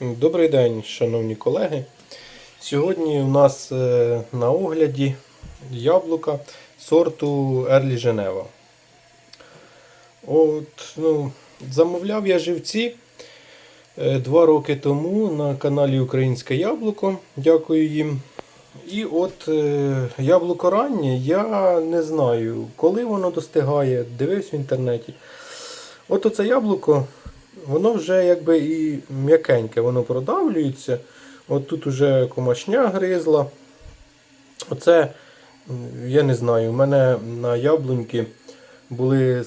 Добрий день, шановні колеги. Сьогодні у нас е, на огляді яблука сорту Early Geneva. От, ну, замовляв я живці е, два роки тому на каналі Українське Яблуко. Дякую їм. І от е, яблуко раннє, я не знаю, коли воно достигає, дивився в інтернеті. От оце яблуко, воно вже якби і м'якеньке, воно продавлюється. От тут уже комашня гризла. Оце, я не знаю, у мене на яблуньки були,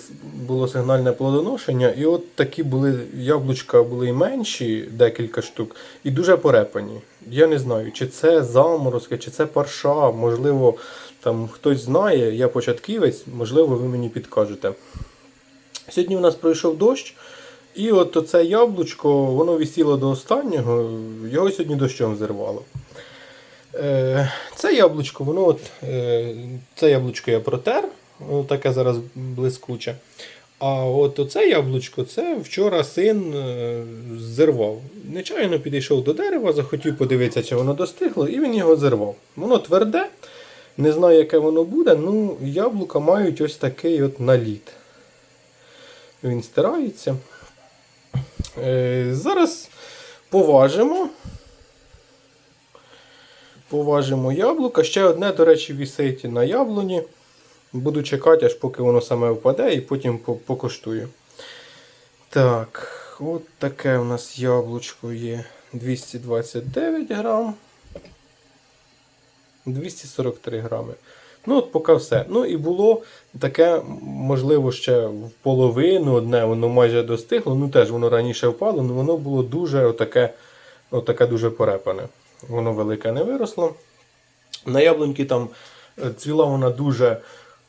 було сигнальне плодоношення, і от такі були яблучка були і менші, декілька штук, і дуже порепані. Я не знаю, чи це заморозки, чи це парша, можливо, там хтось знає, я початківець, можливо, ви мені підкажете. Сьогодні у нас пройшов дощ, і от оце яблучко, воно висіло до останнього, його сьогодні дощом зірвало. Е, Це яблучко, воно от, е, це яблучко я протер, воно таке зараз блискуче. А от оце яблучко, це вчора син е, зірвав. Нечайно підійшов до дерева, захотів подивитися, чи воно достигло, і він його зірвав. Воно тверде, не знаю, яке воно буде, ну яблука мають ось такий от наліт. Він стирається. Е, зараз поважимо. Поважимо яблука. Ще одне, до речі, вісить на яблуні. Буду чекати, аж поки воно саме впаде, і потім по- покоштую. Так, от таке у нас яблучко є 229 грам. 243 грами. Ну, от поки все. Ну і було таке, можливо, ще в половину одне, воно майже достигло. Ну теж воно раніше впало, але воно було дуже отаке, отаке дуже порепане. Воно велике не виросло. На яблуньки там е, цвіла вона дуже,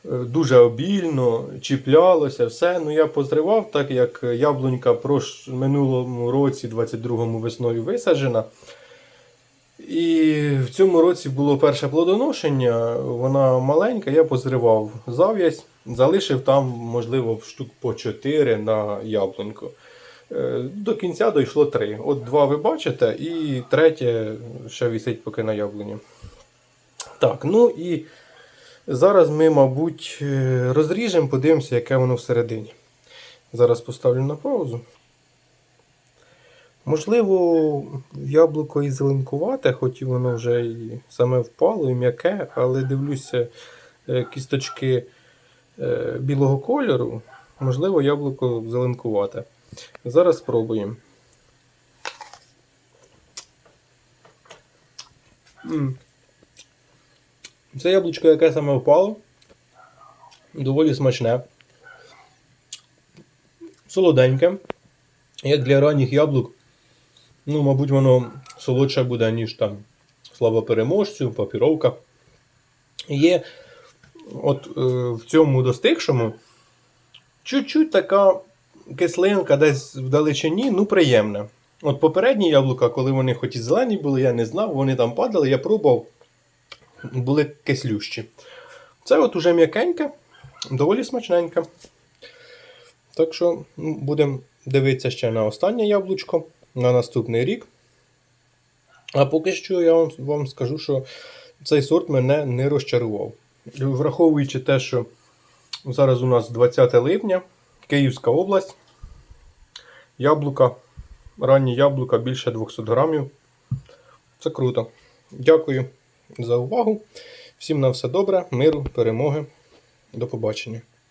е, дуже обільно, чіплялося, все. Ну я позривав, так як яблунька прош минулому році, 22-му весною висаджена. І в цьому році було перше плодоношення, вона маленька, я позривав зав'язь, залишив там, можливо, штук по 4 на яблуньку. Е, До кінця дійшло 3. От два ви бачите, і третє ще висить поки на яблуні. Так, ну і зараз ми, мабуть, е, розріжемо, подивимося, яке воно всередині. Зараз поставлю на паузу. Можливо, яблуко і зеленкувате, хоч і воно вже і саме впало, і м'яке, але дивлюся, е, кісточки е, білого кольору. Можливо, яблуко зеленкувате. Зараз спробуємо. Це яблучко, яке саме впало. Доволі смачне. Солоденьке. Як для ранніх яблук, ну, мабуть, воно солодше буде, ніж там слава переможцю, папіровка. Є от е, в цьому достигшому чуть-чуть така кислинка десь вдалечині, ну, приємна. От попередні яблука, коли вони хоч і зелені були, я не знав, вони там падали, я пробував, були кислющі. Це от уже м'якеньке, доволі смачненьке. Так що будемо дивитися ще на останнє яблучко на наступний рік. А поки що я вам, вам скажу, що цей сорт мене не розчарував. Враховуючи те, що зараз у нас 20 липня, Київська область, яблука, ранні яблука більше 200 грамів. Це круто. Дякую за увагу. Всім на все добре, миру, перемоги. До побачення.